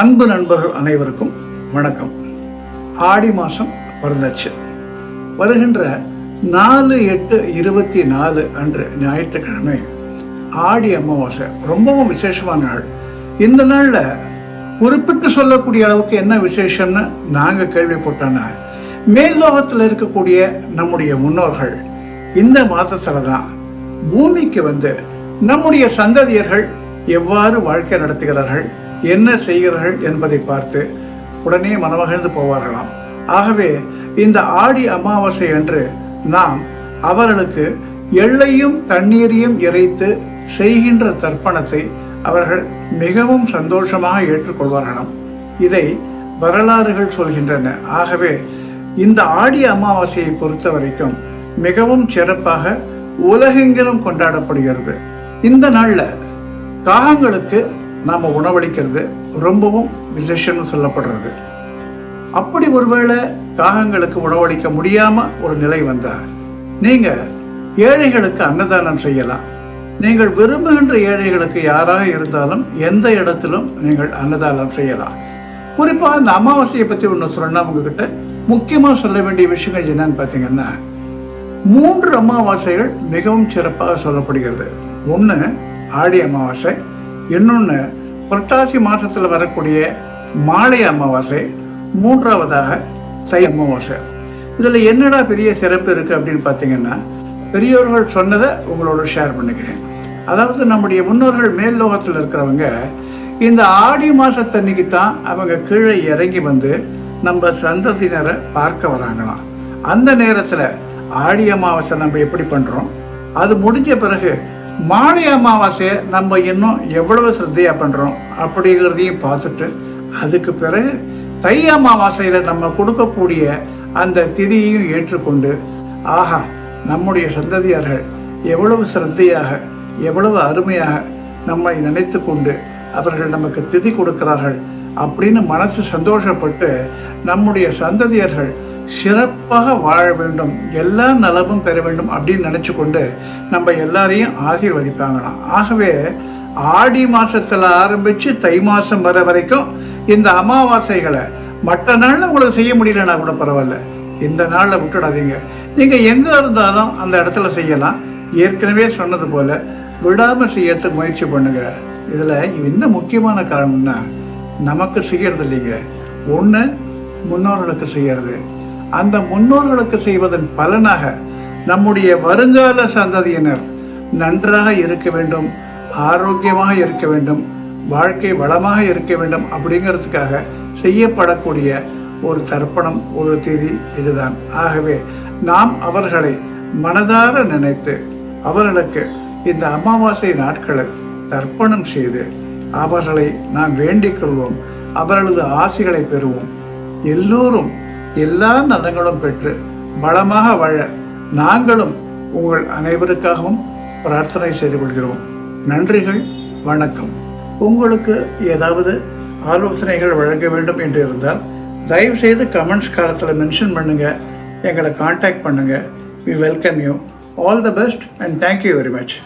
அன்பு நண்பர்கள் அனைவருக்கும் வணக்கம். ஆடி மாதம் பிறந்தாச்சு வருகின்ற நாலு எட்டு இருபத்தி நாலு அன்று ஞாயிற்றுக்கிழமை ஆடி அமாவாசை. ரொம்பவும் விசேஷமான நாள். இந்த நாளில் குறிப்பிட்டு சொல்லக்கூடிய அளவுக்கு என்ன விசேஷம்னு நாங்கள் கேள்விப்பட்டோன்னா மேல் லோகத்தில் இருக்கக்கூடிய நம்முடைய முன்னோர்கள் இந்த மாதத்தில் தான் பூமிக்கு வந்து நம்முடைய சந்ததியர்கள் எவ்வாறு வாழ்க்கை நடத்துகிறார்கள் என்ன செய்கிறார்கள் என்பதை பார்த்து உடனே மனமகிழ்ந்து போவார்களாம். ஆகவே இந்த ஆடி அமாவாசை அன்று நாம் அவர்களுக்கு எள்ளையும் தண்ணீரையும் இறைத்து செய்கின்ற தர்ப்பணத்தை அவர்கள் மிகவும் சந்தோஷமாக ஏற்றுக்கொள்வார்களாம். இதை வரலாறுகள் சொல்கின்றன. ஆகவே இந்த ஆடி அமாவாசையை பொறுத்த வரைக்கும் மிகவும் சிறப்பாக உலகெங்கிலும் கொண்டாடப்படுகிறது. இந்த நாள்ல காகங்களுக்கு நாம உணவளிக்கிறது ரொம்பவும் விசேஷம்னு சொல்லப்படுறது. அப்படி ஒருவேளை காகங்களுக்கு உணவளிக்க முடியாமல் ஒரு நிலை வந்தால் நீங்கள் ஏழைகளுக்கு அன்னதானம் செய்யலாம். நீங்கள் விரும்புகின்ற ஏழைகளுக்கு யாராக இருந்தாலும் எந்த இடத்திலும் நீங்கள் அன்னதானம் செய்யலாம். குறிப்பாக அந்த அமாவாசையை பற்றி ஒன்று சொன்னால் உங்ககிட்ட முக்கியமாக சொல்ல வேண்டிய விஷயங்கள் என்னன்னு பார்த்தீங்கன்னா மூன்று அமாவாசைகள் மிகவும் சிறப்பாக சொல்லப்படுகிறது. ஒன்று ஆடி அமாவாசை இன்னொன்று புரட்டாசி மாதத்தில் வரக்கூடிய மாலை அமாவாசை மூன்றாவதாக தை அமாவாசை. இதில் என்னடா பெரிய சிறப்பு இருக்குது அப்படின்னு பார்த்தீங்கன்னா பெரியோர்கள் சொன்னதை உங்களோட ஷேர் பண்ணிக்கிறேன். அதாவது நம்முடைய முன்னோர்கள் மேல் லோகத்தில் இருக்கிறவங்க இந்த ஆடி மாதத்தன்னைக்கு தான் அவங்க கீழே இறங்கி வந்து நம்ம சந்ததியினரை பார்க்க வராங்களாம். அந்த நேரத்தில் ஆடி அமாவாசை நம்ம எப்படி பண்ணுறோம் அது முடிஞ்ச பிறகு மாலை அமாவாசையை நம்ம இன்னும் எவ்வளவு சிரத்தையாக பண்ணுறோம் அப்படிங்கிறதையும் பார்த்துட்டு அதுக்கு பிறகு தை அமாவாசையில் நம்ம கொடுக்கக்கூடிய அந்த திதியையும் ஏற்றுக்கொண்டு ஆஹா நம்முடைய சந்ததியார்கள் எவ்வளவு சிரத்தையாக எவ்வளவு அருமையாக நம்மை நினைத்து கொண்டு அவர்கள் நமக்கு திதி கொடுக்கிறார்கள் அப்படின்னு மனசு சந்தோஷப்பட்டு நம்முடைய சந்ததியர்கள் சிறப்பாக வாழ வேண்டும் எல்லா நலமும் பெற வேண்டும் அப்படின்னு நினச்சி கொண்டு நம்ம எல்லாரையும் ஆசீர்வதிப்பாங்களாம் ஆகவே ஆடி மாதத்தில் ஆரம்பித்து தை மாதம் வர வரைக்கும் இந்த அமாவாசைகளை மற்ற நாளில் உங்களுக்கு செய்ய முடியலன்னா கூட பரவாயில்ல. இந்த நாளில் விட்டுடாதீங்க. நீங்கள் எங்கே இருந்தாலும் அந்த இடத்துல செய்யலாம். ஏற்கனவே சொன்னது போல் விடாமல் செய்யறதுக்கு முயற்சி பண்ணுங்க. இதில் என்ன முக்கியமான காரணம்னா நமக்கு செய்யறது இல்லைங்க. ஒன்று முன்னோர்களுக்கு செய்யறது. அந்த முன்னோர்களுக்கு செய்வதன் பலனாக நம்முடைய வருங்கால சந்ததியினர் நன்றாக இருக்க வேண்டும் ஆரோக்கியமாக இருக்க வேண்டும் வாழ்க்கை வளமாக இருக்க வேண்டும் அப்படிங்கிறதுக்காக செய்யப்படக்கூடிய ஒரு தர்ப்பணம் ஒரு தேதி இதுதான். ஆகவே நாம் அவர்களை மனதார நினைத்து அவர்களுக்கு இந்த அமாவாசை நாட்களை தர்ப்பணம் செய்து அவர்களை நாம் வேண்டிக் கொள்வோம். அவர்களது ஆசைகளை பெறுவோம். எல்லோரும் எல்லா நலங்களும் பெற்று பலமாக வாழ நாங்களும் உங்கள் அனைவருக்காகவும் பிரார்த்தனை செய்து கொள்கிறோம். நன்றிகள் வணக்கம். உங்களுக்கு ஏதாவது ஆலோசனைகள் வழங்க வேண்டும் என்று இருந்தால் தயவு செய்து கமெண்ட்ஸ் காலத்தில் மென்ஷன் பண்ணுங்க. எங்களை காண்டாக்ட் பண்ணுங்க. We welcome you all the best and thank you very much